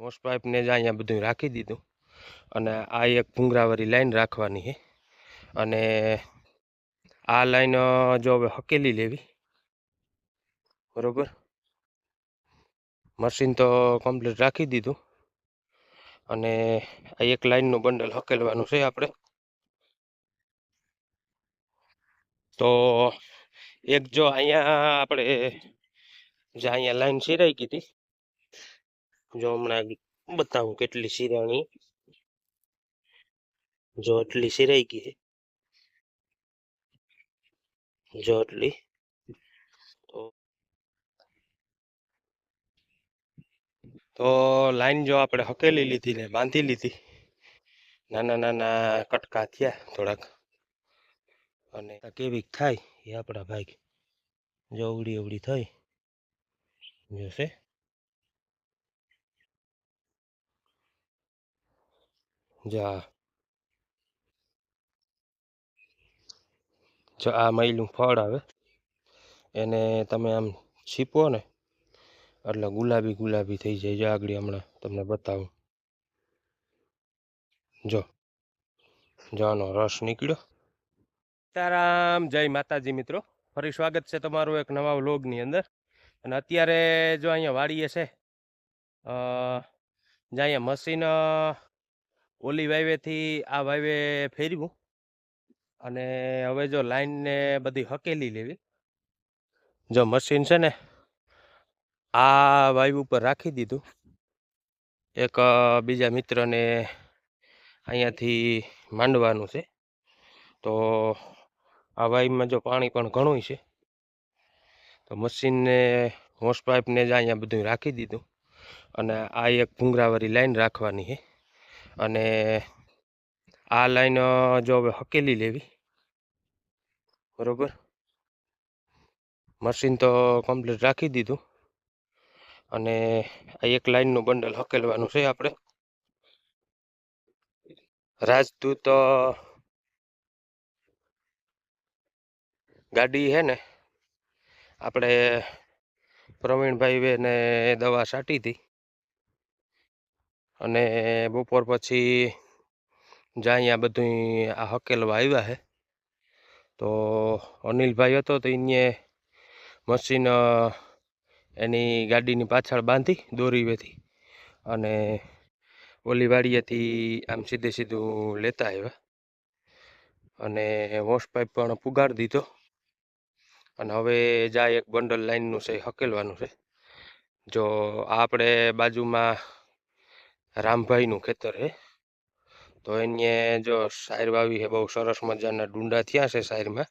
હોસ પાઇપને જ અહીંયા બધું રાખી દીધું. અને આ એક ભૂંગરાવાળી લાઈન રાખવાની છે. અને આ લાઈન જો હવે હકેલી લેવી. બરોબર? મશીન તો કમ્પ્લીટ રાખી દીધું. અને આ એક લાઈનનું બંડલ હકેલવાનું છે આપણે. તો એક જો અહીંયા આપણે, જે અહીંયા લાઈન સિરાઈ ગઈ જો હમણાં બતાવું કેટલી સિરાણી જો એટલી સિરાઈ ગઈ છે. જો એટલી, તો તો લાઈન જો આપણે હકેલી લીધી ને બાંધી લીધી, નાના નાના કટકા થયા થોડાક, અને આ કેવી થાય એ આપણા ભાઈ જો અવડી અવડી થઈ, જોશે. જા જો આ મૈલું ફળ આવે, એને તમે આમ છીપો ને, એટલે ગુલાબી ગુલાબી થઈ જાય. જો આગળ હમણાં તમને બતાવું. જો જોનો રસ નીકળ્યો. સીતારામ જય માતાજી મિત્રો. ફરી સ્વાગત છે તમારું એક નવા વ્લોગની અંદર. અને અત્યારે જો અહીંયા વાડીએ છે જ્યાં અહીંયા મશીન ઓલી વાઈવેથી આ વાઈવે ફેરવ્યું અને હવે જો લાઈનને બધી હકેલી લેવી. જો મશીન છે ને, આ વાયુ ઉપર રાખી દીધું. એક બીજા મિત્રને અહીંયાથી માંડવાનું છે. તો આ વાયુમાં જો પાણી પણ ઘણું છે. તો મશીનને હોસ પાઇપને જ અહીંયા બધું રાખી દીધું. અને આ એક ભૂંગરાવાળી લાઈન રાખવાની છે. અને આ લાઈન જો હવે હકેલી લેવી. બરોબર? મશીન તો કમ્પ્લીટ રાખી દીધું. અને આ એક લાઈનનું બંડલ હકેલવાનું છે આપણે રાજદૂત ગાડી છે ને આપણે પ્રવીણભાઈ બેને દવા છાંટી હતી અને બપોર પછી જ્યાં અહીંયા બધું આ હકેલવા આવ્યા છે તો અનિલભાઈ હતો તો એને મશીન એની ગાડીની પાછળ બાંધી દોરીવેથી અને ઓલી વાડીએથી આમ સીધે સીધું લેતા આવ્યા. અને વોશ પાઇપ પણ પુગાડી દીધો અને હવે જાય એક બંડલ લાઈનનું છે, હકેલવાનું છે. જો આપણે બાજુમાં રામભાઈનું ખેતર છે તો એને જો સાયર વાવી છે બહુ સરસ મજાના ડુંડા થયા છે સાયરમાં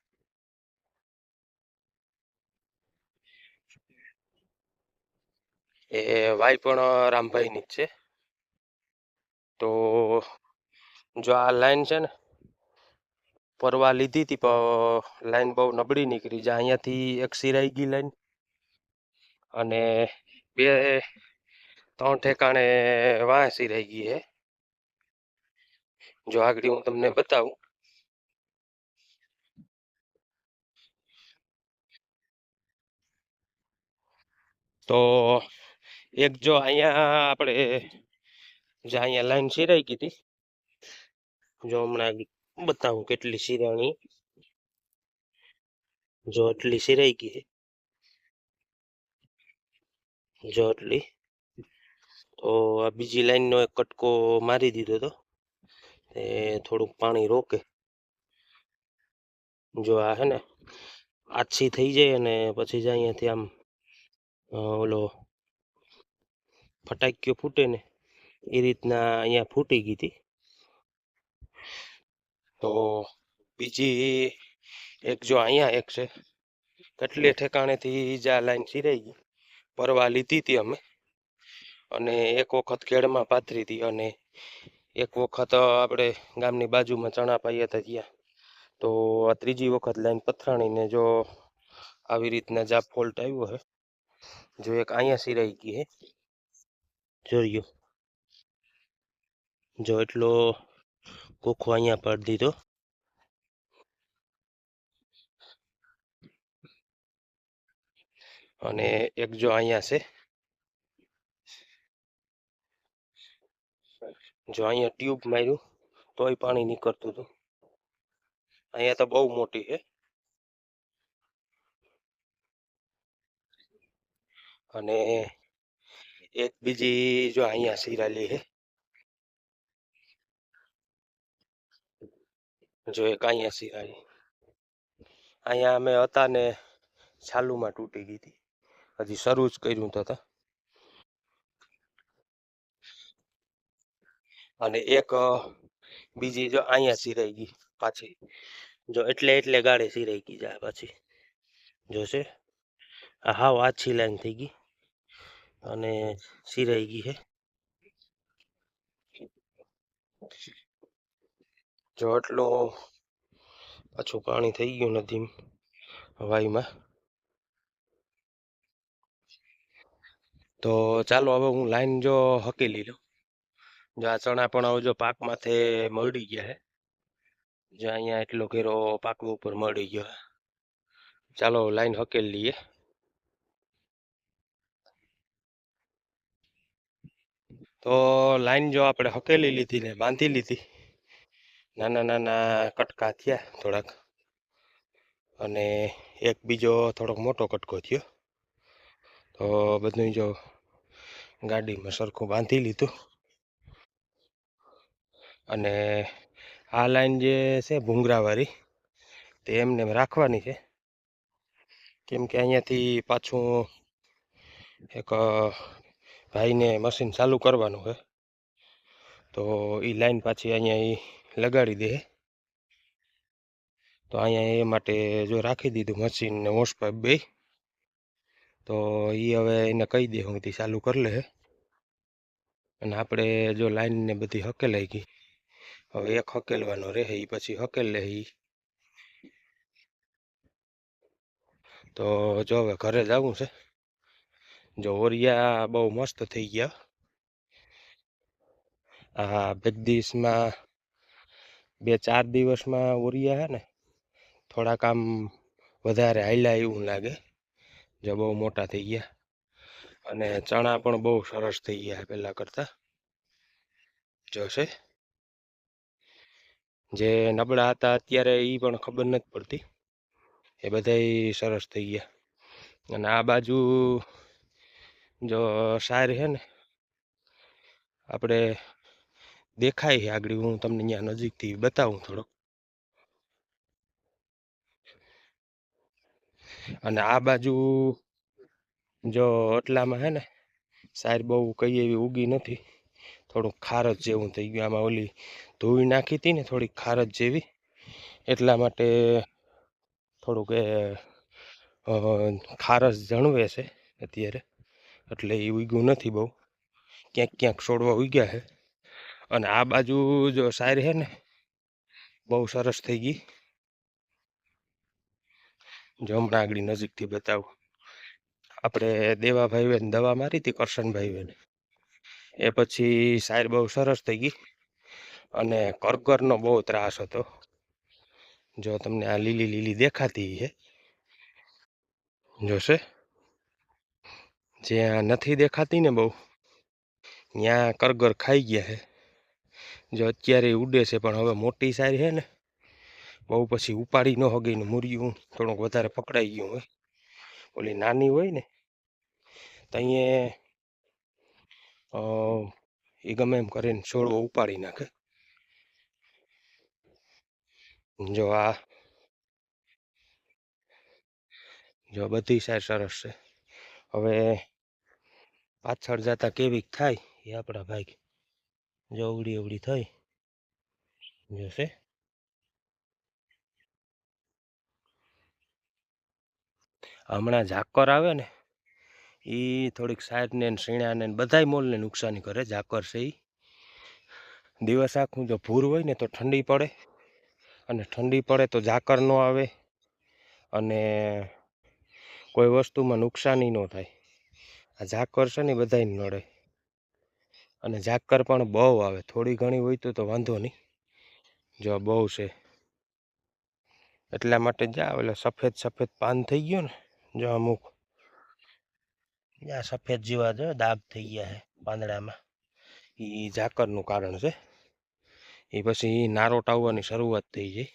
એ વાય પણ રામભાઈની જ છે. તો જો આ લાઈન છે ને, પરવા લીધી હતી પણ લાઈન બહુ નબળી નીકળી. જાય અહીંયાથી એક સિરાઈ ગઈ લાઈન. અને બે ત્રણ ઠેકાણે વાંસી રહી ગઈ છે જો આગળ હું તમને બતાવું. તો એક જો અહીંયા આપણે, જે અહીંયા લાઈન સિરાઈ ગઈ હતી. જો હમણાં બતાવું કેટલી સિરાણી. જો એટલી સિરાઈ ગઈ જો એટલી. આ બીજી લાઈનનો એક કટકો મારી દીધો હતો એ થોડુંક પાણી રોકે. જો આ હે ને આછી થઈ જાય અને પછી જ અહીંયાથી આમ ઓલો ફટાક્યો ફૂટે ને એ રીતના અહીંયા ફૂટી ગઈ હતી. તો બીજી એક જો અહીંયા એક છે. કેટલે ઠેકાણેથી જ આ લાઈન સિરાઈ ગઈ. પરવા લીધી હતી અમે. અને એક વખત કેળમાં પાથરી હતી અને એક વખત આપણે ગામની બાજુમાં ચણા પાયા હતા ત્યાં. તો આ ત્રીજી વખત લાઈન પથરાણીને જો આવી રીતના જા ફોલ્ટ આવ્યો હે. જો એક અહીંયા સિરાઈ ગઈ હે. જોયું જો એટલો કોખો અહીંયા પાડી દીધો. અને એક જો અહીંયા છે. જો અહીંયા ટ્યુબ માર્યું, તોય પાણી નીકળતું હતું. અહીંયા તો બહુ મોટી છે. અને એક બીજી જો અહીંયા સિરાલી છે. જો એક અહીંયા સિરાલી. અહીંયા અમે હતા ને છાલુમાં તૂટી ગઈ હતી. હજી શરૂ જ કર્યું હતા. અને એક બીજી જો અહીંયા સિરાઈ ગઈ પાછી. જો એટલે એટલે ગાળે સિરાઈ ગઈ જાય પાછી. જોશે? આ હાવ આછી લાઈન થઈ ગઈ. અને સિરાઈ ગઈ હે. જો એટલું પાછું પાણી થઈ ગયું નથી હવાઈમાં. તો ચાલો હવે હું લાઈન જો હકેલી લઉં. જો આ ચણા પણ હવે જો પાક માથે મળી ગયા હે. જો અહીંયા એટલો ઘેરો પાક ઉપર મળી ગયો ચાલો લાઈન હકેલી લઈએ. તો લાઈન જો આપણે હકેલી લીધી ને બાંધી લીધી. નાના નાના કટકા થયા થોડાક. અને એક બીજો થોડોક મોટો કટકો થયો. તો બધું જો ગાડીમાં સરખું બાંધી લીધું. અને આ લાઈન જે છે ભૂંગરાવાળી, તે એમને એમ રાખવાની છે. કેમ કે અહીંયાથી પાછું એક ભાઈને મશીન ચાલુ કરવાનું છે. તો એ લાઈન પાછી અહીંયા લગાડી દે. તો અહીંયા એ માટે જો રાખી દીધું મશીન ને વોશપાઇપ બે. તો એ હવે એને કહી દે હું ચાલુ કરી લે. અને આપણે જો લાઈનને બધી બધી હકેલાઈ ગઈ. હવે એક હકેલવાનો રહે એ પછી હકેલ લે તો જો હવે ઘરે જવું છે. જો ઓરિયા બહુ મસ્ત થઈ ગયા. આ દિવસમાં બે ચાર દિવસમાં ઓરિયા હે ને, થોડાક આમ વધારે હાલ્યા એવું લાગે. જો બહુ મોટા થઈ ગયા. અને ચણા પણ બહુ સરસ થઈ ગયા પહેલાં કરતાં. જોશે જે નબળા હતા અત્યારે એ પણ ખબર નથી પડતી. એ બધાય સરસ થઈ ગયા. અને આ બાજુ જો સાર છે ને આપણે દેખાય છે આગળ. હું તમને ત્યાં નજીકથી બતાવું થોડોક. અને આ બાજુ જો એટલામાં છે ને, સાર બહુ કઈ એવી ઉગી નથી. થોડુંક ખારજ જેવું થઈ ગયું. આમાં ઓલી ધોઈ નાખી હતી ને થોડીક ખારજ જેવી. એટલા માટે થોડુંક એ ખારસ જણવે છે અત્યારે. એટલે એ ઉગ્યું નથી બહુ. ક્યાંક ક્યાંક છોડવા ઉગ્યા છે. અને આ બાજુ જો સારી છે ને, બહુ સરસ થઈ ગઈ. જો હમણાં આગળ નજીકથી બતાવું. આપણે દેવાભાઈ ને દવા મારી હતી કરશનભાઈ એ પછી સાર બહુ સરસ થઈ ગઈ અને કરકરનો બહુ ત્રાસ હતો. જો તમને આ લીલી લીલી દેખાતી છે જોશે? જ્યાં નથી દેખાતી ને બહુ. ત્યાં કરગર ખાઈ ગયા છે જો અત્યારે ઉડે છે પણ હવે મોટી સારી છે ને. બહુ પછી ઉપાડી ન હગી ને મૂર્યું, થોડુંક વધારે પકડાઈ ગયું હોય. ઓલી નાની હોય ને, તો અહીંયા એ ગમે એમ કરીને છોડવો ઉપાડી નાખે. જો આ, જો બધી સાઈડ સરસ છે. હવે પાછળ જતા કેવીક થાય એ આપણા ભાઈ જો ઉડી ઉડી થઈ, જોશે? હમણાં ઝાકર આવે ને એ થોડીક સાઈડને ને શીણાને બધાય મોલને નુકસાની કરે, ઝાકર છે એ દિવસ આખું જો ભૂર હોય ને તો ઠંડી પડે અને ઠંડી પડે તો ઝાકર ન આવે અને કોઈ વસ્તુમાં નુકસાની ન થાય. આ ઝાકર છે ને બધાય નડે અને ઝાકર પણ બહુ આવે. થોડી ઘણી હોય તો તો વાંધો નહીં. જો બહુ છે. એટલા માટે જા એટલે સફેદ સફેદ પાન થઈ ગયો ને, જો અમુક આ સફેદ જેવા જો દાગ થઈ ગયા છે પાંદડામાં. એ ઝાકરનું કારણ છે. એ પછી નારોટ આવવાની શરૂઆત થઈ જાય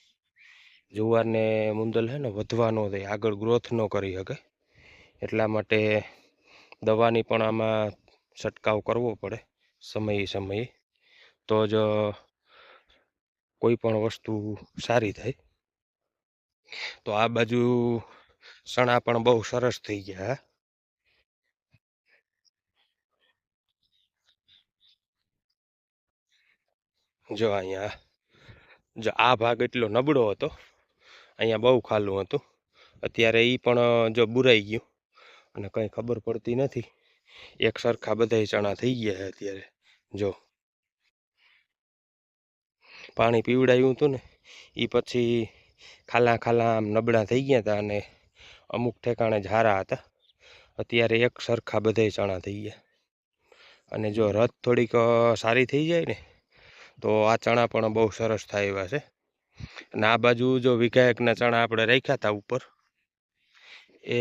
જુવારને મુંદલ છે ને વધવા ન થાય આગળ ગ્રોથ ન કરી શકે. એટલા માટે દવાની પણ આમાં છંટકાવ કરવો પડે સમયે સમયે. તો જ કોઈ પણ વસ્તુ સારી થાય. તો આ બાજુ સણા પણ બહુ સરસ થઈ ગયા જો અહીંયા જો આ ભાગ એટલો નબળો હતો અહીંયા બહુ ખાલું હતું. અત્યારે એ પણ જો બુરાઈ ગયું. અને કંઈ ખબર પડતી નથી. એક સરખા બધાય ચણા થઈ ગયા અત્યારે. જો. પાણી પીવડાયું હતું ને એ પછી ખાલા ખાલા આમ નબળા થઈ ગયા હતા અને અમુક ઠેકાણે ઝારા હતા. અત્યારે એક સરખા બધાય ચણા થઈ ગયા. અને જો રથ થોડીક સારી થઈ જાય ને તો આ ચણા પણ બહુ સરસ થાય એવા છે. અને આ બાજુ જો વિઘાયકના ચણા આપણે રાખ્યા હતા ઉપર, એ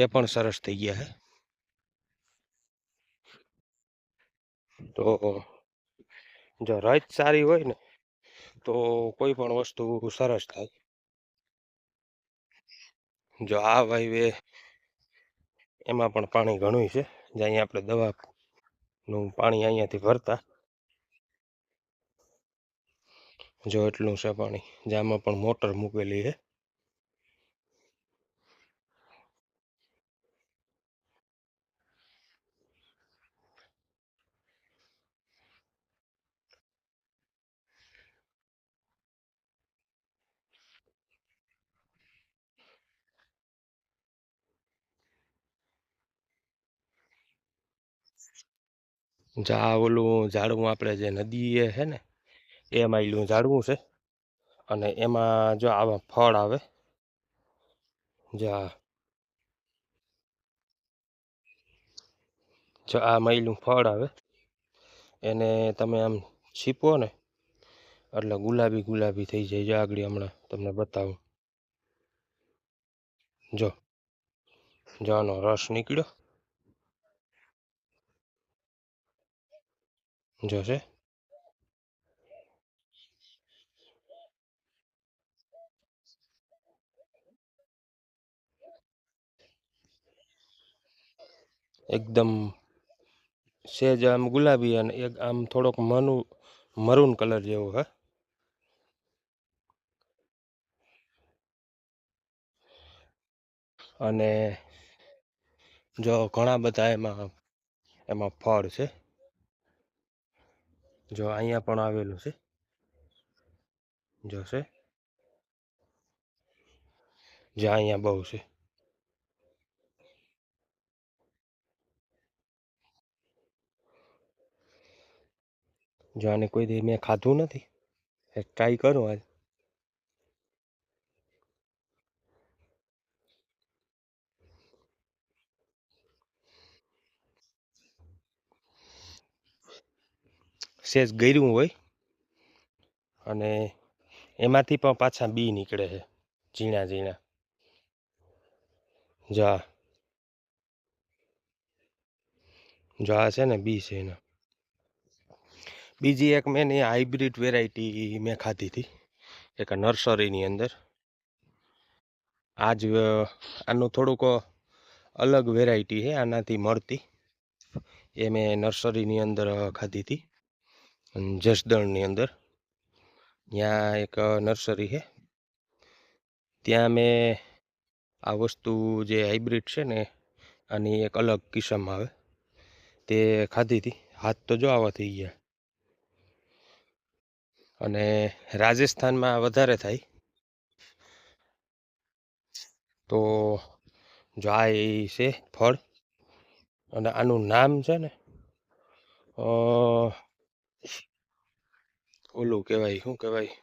એ પણ સરસ થઈ ગયા છે તો જો રજ સારી હોય ને, તો કોઈ પણ વસ્તુ સરસ થાય. જો આ વાયવે એમાં પણ પાણી ઘણું છે. જે અહીંયા આપણે દવાનું પાણી અહીંયાથી ભરતા જો એટલું છે પાણી જેમાં પણ મોટર મૂકેલી છે. જા ઓલું ઝાડવું આપણે જે નદી એ છે ને એ માયલું ઝાડવું છે. અને એમાં જો આવા ફળ આવે, જા. જો આ મયલું ફળ આવે, એને તમે આમ છીપો ને, એટલે ગુલાબી ગુલાબી થઈ જાય. જો આગળ હમણાં તમને બતાવું. જો જો રસ નીકળ્યો. જો એકદમ સેજ આમ ગુલાબી અને એક આમ થોડોક મનુ, મરૂન કલર જેવો, હે? અને જો ઘણા બધા એમાં એમાં ફળ છે. જો અહીંયા પણ આવેલું છે. જો છે. જો અહીંયા બહુ છે. જો આને કોઈ દી મેં ખાધું નથી ટ્રાય કરું આજ. સેજ ગયરું હોય, અને એમાંથી પણ પાછા બી નીકળે છે, ઝીણા ઝીણા. જા. જો આ છે ને બી છે એના. બીજી એક મેં એની હાઇબ્રિડ વેરાયટી મેં ખાધી હતી. એક નર્સરીની અંદર. આજ અ, આનું થોડુંક અલગ વેરાયટી છે આનાથી મળતી. એ મેં નર્સરીની અંદર અ, ખાધી હતી. અન જસદણની અંદર. ત્યાં એક નર્સરી છે. ત્યાં મેં આ વસ્તુ જે હાઇબ્રિડ છે ને આની એક અલગ કિસમ આવે. તે ખાધી હતી. હાથ તો જો આવા થઈ ગયા. અને રાજસ્થાનમાં વધારે થાય. તો જો આ છે ફળ અને આનું નામ છે ને ઓલું કહેવાય, શું કહેવાય?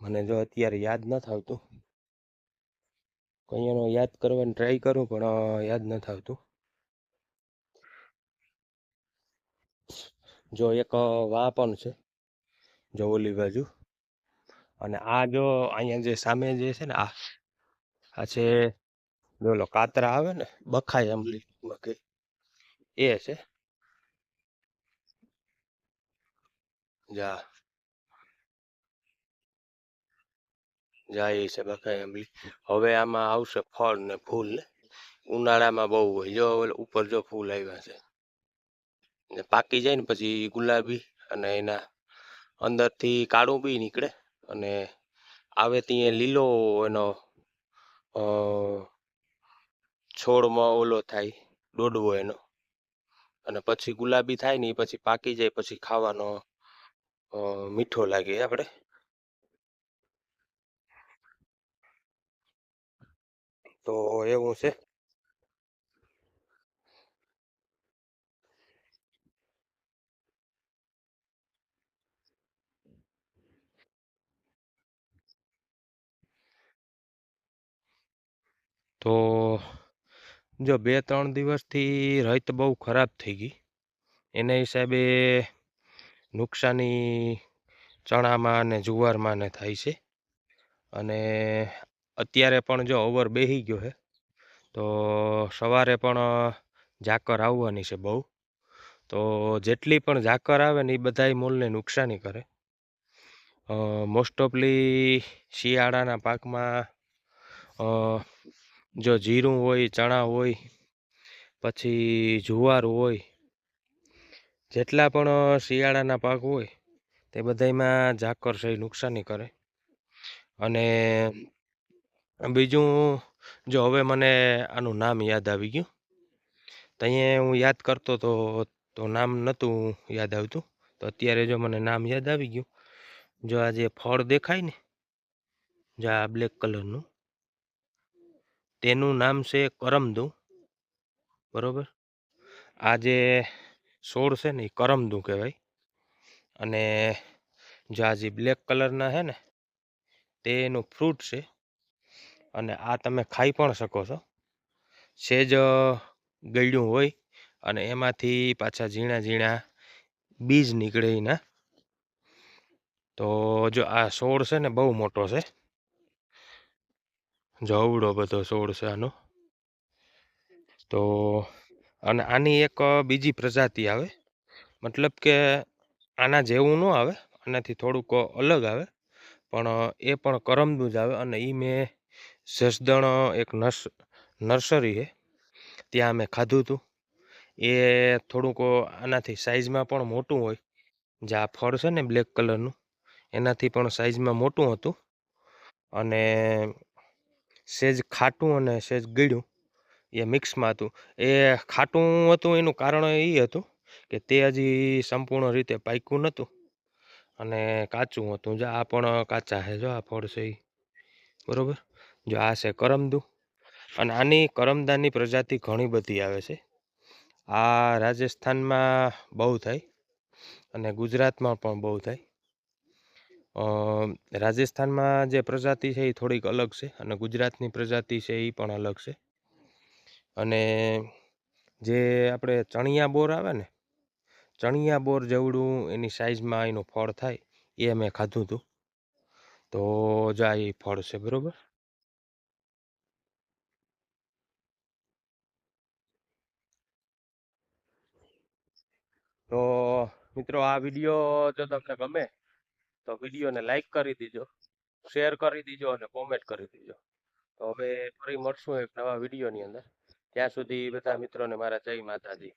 મને જો અત્યારે યાદ ન આવતું. એનો યાદ કરવાની ટ્રાય કરું પણ યાદ નથી આવતું જો એક વા પણ છે, જો ઓલી બાજુ. અને આ જો અહીંયા જે સામે જે છે ને, આ આ છે ઓલો કાતરા આવે ને, બખાય આંબલી બખી એ છે. જા. જા એ છે બકાઈ આંબલી હવે આમાં આવશે ફળ ને ફૂલ ને. ઉનાળામાં બહુ હોય. જો ઉપર જો ફૂલ આવ્યા છે. ને પાકી જાય ને પછી ગુલાબી અને એના અંદરથી કાળું બી નીકળે. અને આવે ત્યાં લીલો એનો છોડમાં ઓલો થાય, દોડવો એનો. અને પછી ગુલાબી થાય ને પછી પાકી જાય, પછી ખાવાનો મીઠો લાગે આપણે તો એવું છે. તો જો બે ત્રણ દિવસથી રહીત બહુ ખરાબ થઈ ગઈ. એના હિસાબે નુકસાની ચણામાં અને જુવારમાં ને થાય છે. અને અત્યારે પણ જો ઓવર બેહી ગયો છે તો સવારે પણ ઝાકર આવવાની છે બહુ. તો જેટલી પણ ઝાકર આવે ને એ બધાય મોલને નુકસાની કરે. મોસ્ટ ઓફલી શિયાળાના પાકમાં જો જીરું હોય, ચણા હોય, પછી જુવાર હોય, જેટલા પણ શિયાળાના પાક હોય, તે બધાયમાં ઝાકર છે નુકસાની કરે. અને બીજું જો હવે મને આનું નામ યાદ આવી ગયું. ત્યાં હું યાદ કરતો તો તો નામ નહોતું યાદ આવતું. તો અત્યારે જો મને નામ યાદ આવી ગયું, જો આ જે ફળ દેખાય ને, જો આ બ્લેક કલરનું, તેનું નામ છે કરમદું બરોબર? આ જે છોડ છે ને એ કરમદું કહેવાય. અને જો આ જે બ્લેક કલરના છે ને તે એનું ફ્રૂટ છે. અને આ તમે ખાઈ પણ શકો છો. સેજ ગળ્યું હોય અને એમાંથી પાછા ઝીણા ઝીણા બીજ નીકળે એના. તો જો આ છોડ છે ને, બહુ મોટો છે. જવડો બધો છોડ છે આનો. તો, અને આની એક બીજી પ્રજાતિ આવે. મતલબ કે આના જેવું ન આવે, આનાથી થોડુંક અલગ આવે. પણ એ પણ કરમદું જ આવે અને એ મેં જસદણ એક નર્સ, નર્સરી છે ત્યાં અમે ખાધું હતું. એ થોડુંક આનાથી સાઇઝમાં પણ મોટું હોય. જે આ ફળ છે ને બ્લેક કલરનું, એનાથી પણ સાઈઝમાં મોટું હતું. અને સેજ ખાટું અને સેજ ગળ્યું, એ મિક્સમાં હતું. એ ખાટું હતું, એનું કારણ એ હતું કે તે હજી સંપૂર્ણ રીતે પાક્યું નહોતું અને કાચું હતું. જો, આ પણ કાચા છે જો આ ફળ છે એ બરોબર? જો આ છે કરમદુ. અને આની કરમદાની પ્રજાતિ ઘણી બધી આવે છે. આ રાજસ્થાનમાં બહુ થાય અને ગુજરાતમાં પણ બહુ થાય. રાજસ્થાનમાં જે પ્રજાતિ છે એ થોડીક અલગ છે અને ગુજરાતની પ્રજાતિ છે એ પણ અલગ છે. અને જે આપણે ચણિયા બોર આવે ને, ચણિયા બોર જેવડું એની સાઈઝમાં એનું ફળ થાય એ મેં ખાધું હતું તો જા એ ફળ છે બરોબર? તો મિત્રો આ વીડિયો જો તમને ગમે, તો વિડીયોને લાઈક કરી દીજો શેર કરી દીજો અને કોમેન્ટ કરી દીજો. તો હવે ફરી મળશું એક નવા વિડીયોની અંદર. ત્યાં સુધી બધા મિત્રોને મારા જય માતાજી.